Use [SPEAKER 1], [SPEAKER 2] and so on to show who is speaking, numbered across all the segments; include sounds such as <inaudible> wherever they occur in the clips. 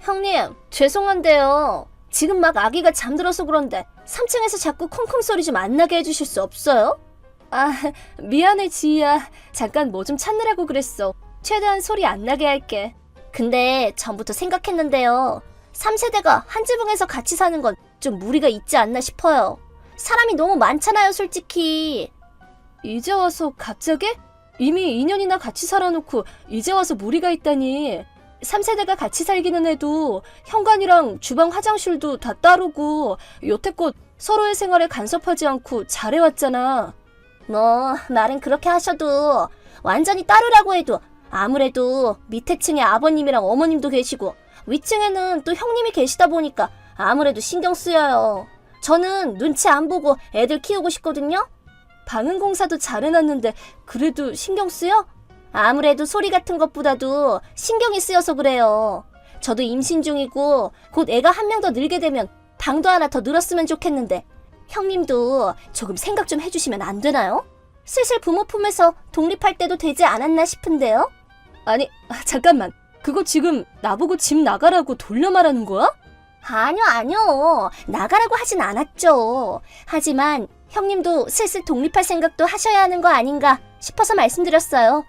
[SPEAKER 1] 형님, 죄송한데요. 지금 막 아기가 잠들어서 그런데 3층에서 자꾸 콩콩 소리 좀 안 나게 해주실 수 없어요? 아, 미안해, 지희야. 잠깐 뭐 좀 찾느라고 그랬어. 최대한 소리 안 나게 할게. 근데 전부터 생각했는데요. 3세대가 한 지붕에서 같이 사는 건 좀 무리가 있지 않나 싶어요. 사람이 너무 많잖아요, 솔직히. 이제 와서 갑자기? 이미 2년이나 같이 살아놓고 이제 와서 무리가 있다니. 3세대가 같이 살기는 해도 현관이랑 주방 화장실도 다 따르고 여태껏 서로의 생활에 간섭하지 않고 잘해왔잖아. 뭐 말은 그렇게 하셔도 완전히 따르라고 해도 아무래도 밑에 층에 아버님이랑 어머님도 계시고 위층에는 또 형님이 계시다 보니까 아무래도 신경 쓰여요. 저는 눈치 안 보고 애들 키우고 싶거든요. 방음 공사도 잘 해놨는데 그래도 신경 쓰여? 아무래도 소리 같은 것보다도 신경이 쓰여서 그래요. 저도 임신 중이고 곧 애가 한 명 더 늘게 되면 방도 하나 더 늘었으면 좋겠는데 형님도 조금 생각 좀 해주시면 안 되나요? 슬슬 부모 품에서 독립할 때도 되지 않았나 싶은데요? 아니, 아, 잠깐만. 그거 지금 나보고 집 나가라고 돌려 말하는 거야? 아니요, 아니요. 나가라고 하진 않았죠. 하지만 형님도 슬슬 독립할 생각도 하셔야 하는 거 아닌가 싶어서 말씀드렸어요.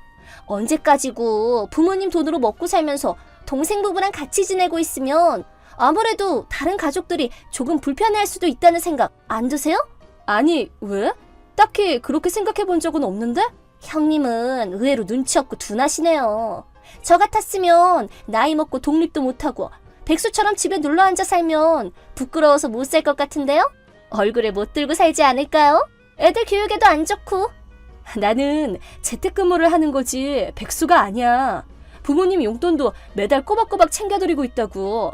[SPEAKER 1] 언제까지고 부모님 돈으로 먹고 살면서 동생 부부랑 같이 지내고 있으면 아무래도 다른 가족들이 조금 불편해할 수도 있다는 생각 안 드세요? 아니, 왜? 딱히 그렇게 생각해 본 적은 없는데? 형님은 의외로 눈치 없고 둔하시네요. 저 같았으면 나이 먹고 독립도 못하고 백수처럼 집에 눌러 앉아 살면 부끄러워서 못 살 것 같은데요? 얼굴에 못 들고 살지 않을까요? 애들 교육에도 안 좋고. 나는 재택근무를 하는 거지 백수가 아니야. 부모님 용돈도 매달 꼬박꼬박 챙겨드리고 있다고.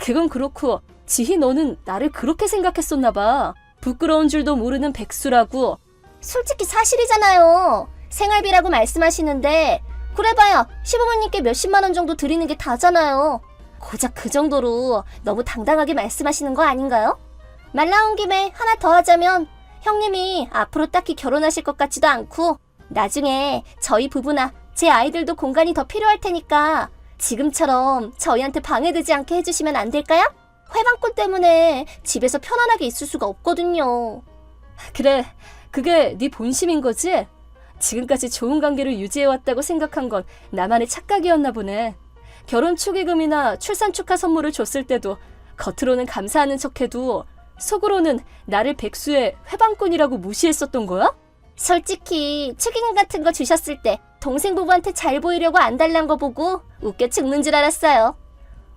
[SPEAKER 1] 그건 그렇고 지희 너는 나를 그렇게 생각했었나 봐. 부끄러운 줄도 모르는 백수라고. 솔직히 사실이잖아요. 생활비라고 말씀하시는데 그래봐야 시부모님께 몇십만 원 정도 드리는 게 다잖아요. 고작 그 정도로 너무 당당하게 말씀하시는 거 아닌가요? 말 나온 김에 하나 더 하자면 형님이 앞으로 딱히 결혼하실 것 같지도 않고 나중에 저희 부부나 제 아이들도 공간이 더 필요할 테니까 지금처럼 저희한테 방해되지 않게 해주시면 안 될까요? 회방꾼 때문에 집에서 편안하게 있을 수가 없거든요. 그래, 그게 네 본심인 거지? 지금까지 좋은 관계를 유지해왔다고 생각한 건 나만의 착각이었나 보네. 결혼 축의금이나 출산 축하 선물을 줬을 때도 겉으로는 감사하는 척해도 속으로는 나를 백수의 회방꾼이라고 무시했었던 거야? 솔직히 축의금 같은 거 주셨을 때 동생 부부한테 잘 보이려고 안 달란 거 보고 웃겨 죽는 줄 알았어요.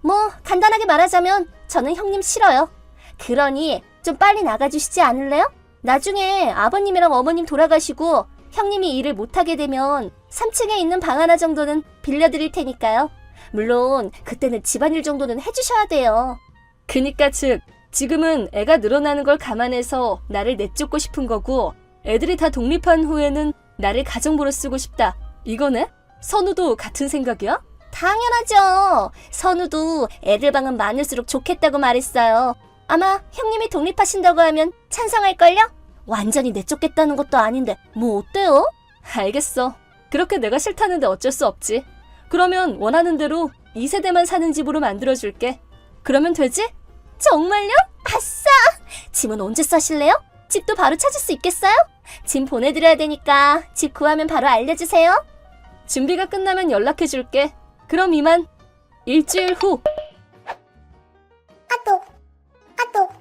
[SPEAKER 1] 뭐 간단하게 말하자면 저는 형님 싫어요. 그러니 좀 빨리 나가주시지 않을래요? 나중에 아버님이랑 어머님 돌아가시고 형님이 일을 못하게 되면 3층에 있는 방 하나 정도는 빌려드릴 테니까요. 물론 그때는 집안일 정도는 해주셔야 돼요. 그니까 즉 지금은 애가 늘어나는 걸 감안해서 나를 내쫓고 싶은 거고 애들이 다 독립한 후에는 나를 가정부로 쓰고 싶다. 이거네? 선우도 같은 생각이야? 당연하죠. 선우도 애들 방은 많을수록 좋겠다고 말했어요. 아마 형님이 독립하신다고 하면 찬성할걸요? 완전히 내쫓겠다는 것도 아닌데 뭐 어때요? 알겠어. 그렇게 내가 싫다는데 어쩔 수 없지. 그러면 원하는 대로 2세대만 사는 집으로 만들어줄게. 그러면 되지? 정말요? 아싸! 짐은 언제 싸실래요? 집도 바로 찾을 수 있겠어요? 짐 보내드려야 되니까 집 구하면 바로 알려주세요. 준비가 끝나면 연락해줄게. 그럼 이만. 일주일 후.
[SPEAKER 2] 아똑, 아똑.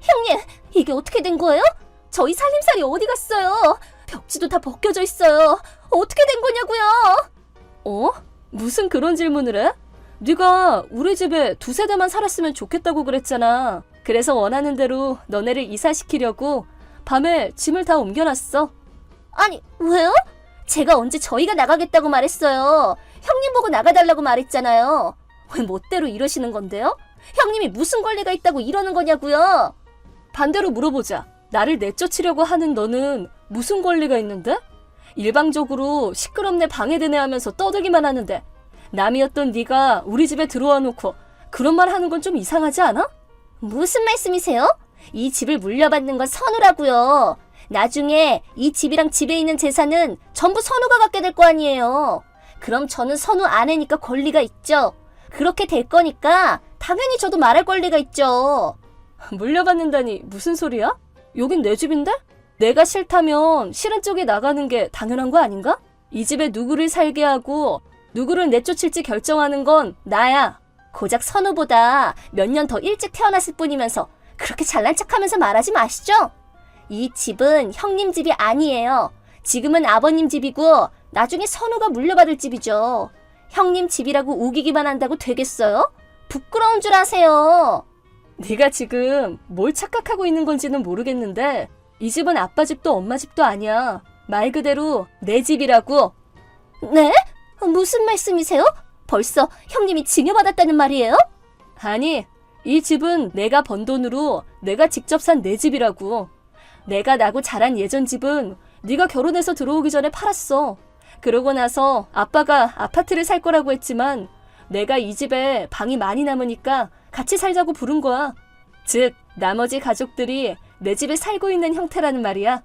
[SPEAKER 1] 형님, 이게 어떻게 된 거예요? 저희 살림살이 어디 갔어요? 벽지도 다 벗겨져 있어요. 어떻게 된 거냐고요? 어? 무슨 그런 질문을 해? 네가 우리 집에 두 세 대만 살았으면 좋겠다고 그랬잖아. 그래서 원하는 대로 너네를 이사시키려고 밤에 짐을 다 옮겨놨어. 아니, 왜요? 제가 언제 저희가 나가겠다고 말했어요. 형님 보고 나가달라고 말했잖아요. 왜 멋대로 이러시는 건데요? 형님이 무슨 권리가 있다고 이러는 거냐고요? 반대로 물어보자. 나를 내쫓으려고 하는 너는 무슨 권리가 있는데? 일방적으로 시끄럽네 방해되네 하면서 떠들기만 하는데 남이었던 네가 우리 집에 들어와 놓고 그런 말 하는 건 좀 이상하지 않아? 무슨 말씀이세요? 이 집을 물려받는 건 선우라고요. 나중에 이 집이랑 집에 있는 재산은 전부 선우가 갖게 될 거 아니에요. 그럼 저는 선우 아내니까 권리가 있죠. 그렇게 될 거니까 당연히 저도 말할 권리가 있죠. <laughs> 물려받는다니 무슨 소리야? 여긴 내 집인데? 내가 싫다면 싫은 쪽에 나가는 게 당연한 거 아닌가? 이 집에 누구를 살게 하고 누구를 내쫓을지 결정하는 건 나야. 고작 선우보다 몇 년 더 일찍 태어났을 뿐이면서 그렇게 잘난 척하면서 말하지 마시죠. 이 집은 형님 집이 아니에요. 지금은 아버님 집이고 나중에 선우가 물려받을 집이죠. 형님 집이라고 우기기만 한다고 되겠어요? 부끄러운 줄 아세요. 네가 지금 뭘 착각하고 있는 건지는 모르겠는데 이 집은 아빠 집도 엄마 집도 아니야. 말 그대로 내 집이라고. 네? 무슨 말씀이세요? 벌써 형님이 징여받았다는 말이에요? 아니, 이 집은 내가 번 돈으로 내가 직접 산 내 집이라고. 내가 나고 자란 예전 집은 네가 결혼해서 들어오기 전에 팔았어. 그러고 나서 아빠가 아파트를 살 거라고 했지만 내가 이 집에 방이 많이 남으니까 같이 살자고 부른 거야. 즉, 나머지 가족들이 내 집에 살고 있는 형태라는 말이야.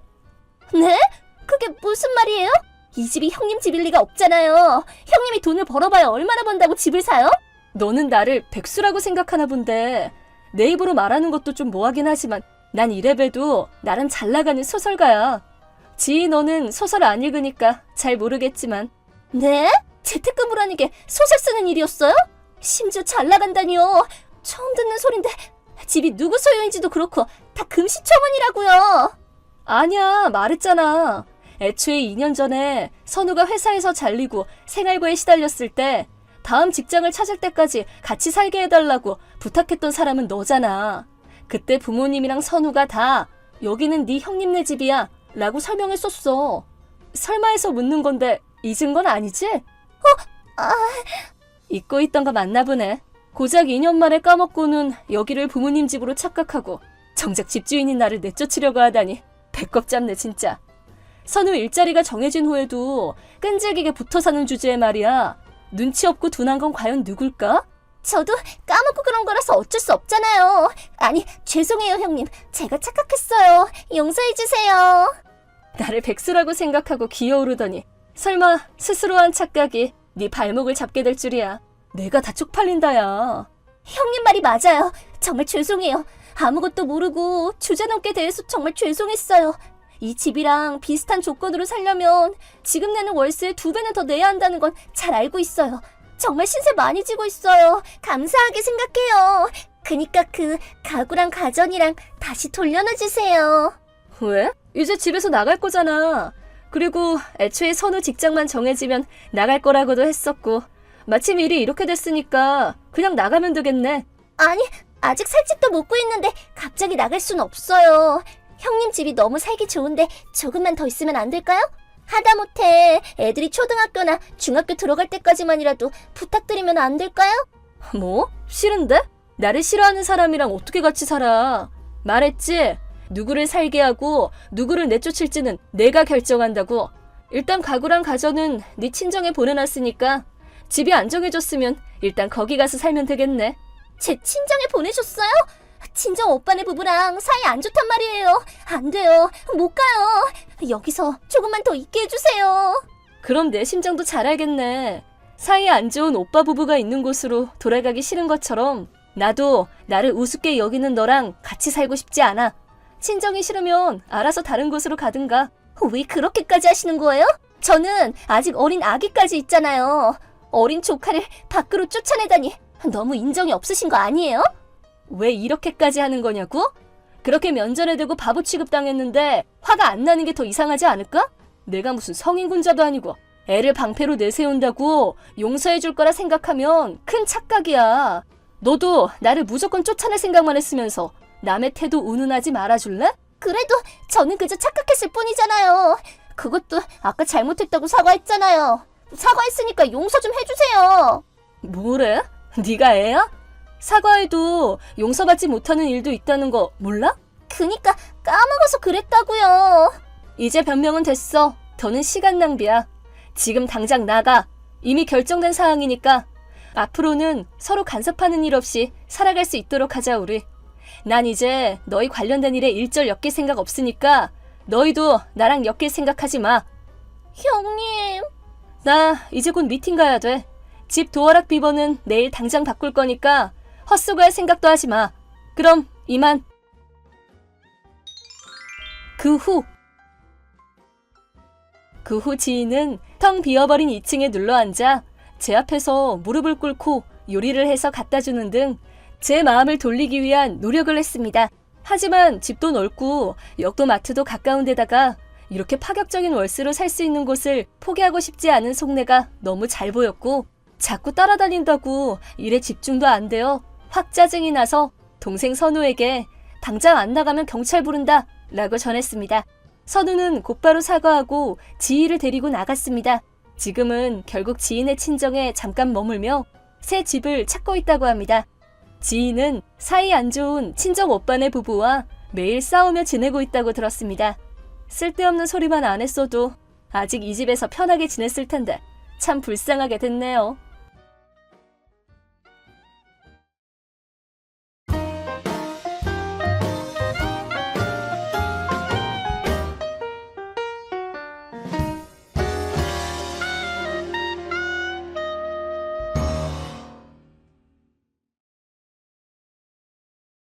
[SPEAKER 1] 네? 그게 무슨 말이에요? 이 집이 형님 집일 리가 없잖아요. 형님이 돈을 벌어봐야 얼마나 번다고 집을 사요? 너는 나를 백수라고 생각하나 본데 내 입으로 말하는 것도 좀 뭐하긴 하지만 난 이래봬도 나름 잘 나가는 소설가야. 지희 너는 소설 안 읽으니까 잘 모르겠지만 네? 재택근무라는 게 소설 쓰는 일이었어요? 심지어 잘 나간다니요. 처음 듣는 소린데 집이 누구 소유인지도 그렇고 다 금시초문이라고요. 아니야 말했잖아. 애초에 2년 전에 선우가 회사에서 잘리고 생활고에 시달렸을 때 다음 직장을 찾을 때까지 같이 살게 해달라고 부탁했던 사람은 너잖아. 그때 부모님이랑 선우가 다 여기는 네 형님네 집이야 라고 설명했었어. 설마 해서 묻는 건데 잊은 건 아니지? 어? 아... 잊고 있던 거 맞나 보네. 고작 2년 만에 까먹고는 여기를 부모님 집으로 착각하고 정작 집주인인 나를 내쫓으려고 하다니 배꼽 잡네 진짜. 선우 일자리가 정해진 후에도 끈질기게 붙어 사는 주제에 말이야. 눈치 없고 둔한 건 과연 누굴까? 저도 까먹고 그런 거라서 어쩔 수 없잖아요. 아니, 죄송해요, 형님. 제가 착각했어요. 용서해주세요. 나를 백수라고 생각하고 기어오르더니 설마 스스로 한 착각이 네 발목을 잡게 될 줄이야. 내가 다 쪽팔린다야. 형님 말이 맞아요. 정말 죄송해요. 아무것도 모르고 주제넘게 대해서 정말 죄송했어요. 이 집이랑 비슷한 조건으로 살려면 지금 내는 월세 두 배는 더 내야 한다는 건 잘 알고 있어요. 정말 신세 많이 지고 있어요. 감사하게 생각해요. 그니까 그 가구랑 가전이랑 다시 돌려놔 주세요. 왜? 이제 집에서 나갈 거잖아. 그리고 애초에 선우 직장만 정해지면 나갈 거라고도 했었고 마침 일이 이렇게 됐으니까 그냥 나가면 되겠네. 아니, 아직 살 집도 못 구했는데 갑자기 나갈 순 없어요. 형님 집이 너무 살기 좋은데 조금만 더 있으면 안 될까요? 하다못해 애들이 초등학교나 중학교 들어갈 때까지만이라도 부탁드리면 안 될까요? 뭐? 싫은데? 나를 싫어하는 사람이랑 어떻게 같이 살아? 말했지? 누구를 살게 하고 누구를 내쫓을지는 내가 결정한다고. 일단 가구랑 가전은 네 친정에 보내놨으니까 집이 안정해졌으면 일단 거기 가서 살면 되겠네. 제 친정에 보내셨어요? 친정 오빠네 부부랑 사이 안 좋단 말이에요. 안 돼요. 못 가요. 여기서 조금만 더 있게 해주세요. 그럼 내 심정도 잘 알겠네. 사이 안 좋은 오빠 부부가 있는 곳으로 돌아가기 싫은 것처럼 나도 나를 우습게 여기는 너랑 같이 살고 싶지 않아. 친정이 싫으면 알아서 다른 곳으로 가든가. 왜 그렇게까지 하시는 거예요? 저는 아직 어린 아기까지 있잖아요. 어린 조카를 밖으로 쫓아내다니 너무 인정이 없으신 거 아니에요? 왜 이렇게까지 하는 거냐고? 그렇게 면전에 대고 바보 취급당했는데 화가 안 나는 게 더 이상하지 않을까? 내가 무슨 성인군자도 아니고 애를 방패로 내세운다고 용서해 줄 거라 생각하면 큰 착각이야. 너도 나를 무조건 쫓아낼 생각만 했으면서 남의 태도 운운하지 말아줄래? 그래도 저는 그저 착각했을 뿐이잖아요. 그것도 아까 잘못했다고 사과했잖아요. 사과했으니까 용서 좀 해주세요. 뭐래? 네가 애야? 사과해도 용서받지 못하는 일도 있다는 거 몰라? 그니까 까먹어서 그랬다고요. 이제 변명은 됐어. 더는 시간 낭비야. 지금 당장 나가. 이미 결정된 사항이니까 앞으로는 서로 간섭하는 일 없이 살아갈 수 있도록 하자 우리. 난 이제 너희 관련된 일에 일절 엮일 생각 없으니까 너희도 나랑 엮일 생각하지 마. 형님. 나 이제 곧 미팅 가야 돼. 집 도어락 비번은 내일 당장 바꿀 거니까 헛수고할 생각도 하지 마. 그럼 이만. 그 후. 그 후 지인은 텅 비어버린 2층에 눌러 앉아 제 앞에서 무릎을 꿇고 요리를 해서 갖다 주는 등 제 마음을 돌리기 위한 노력을 했습니다. 하지만 집도 넓고 역도 마트도 가까운 데다가 이렇게 파격적인 월세로 살 수 있는 곳을 포기하고 싶지 않은 속내가 너무 잘 보였고 자꾸 따라다닌다고 일에 집중도 안 되어 확 짜증이 나서 동생 선우에게 당장 안 나가면 경찰 부른다 라고 전했습니다. 선우는 곧바로 사과하고 지희를 데리고 나갔습니다. 지금은 결국 지인의 친정에 잠깐 머물며 새 집을 찾고 있다고 합니다. 지인은 사이 안 좋은 친정 오빠네 부부와 매일 싸우며 지내고 있다고 들었습니다. 쓸데없는 소리만 안 했어도 아직 이 집에서 편하게 지냈을 텐데 참 불쌍하게 됐네요.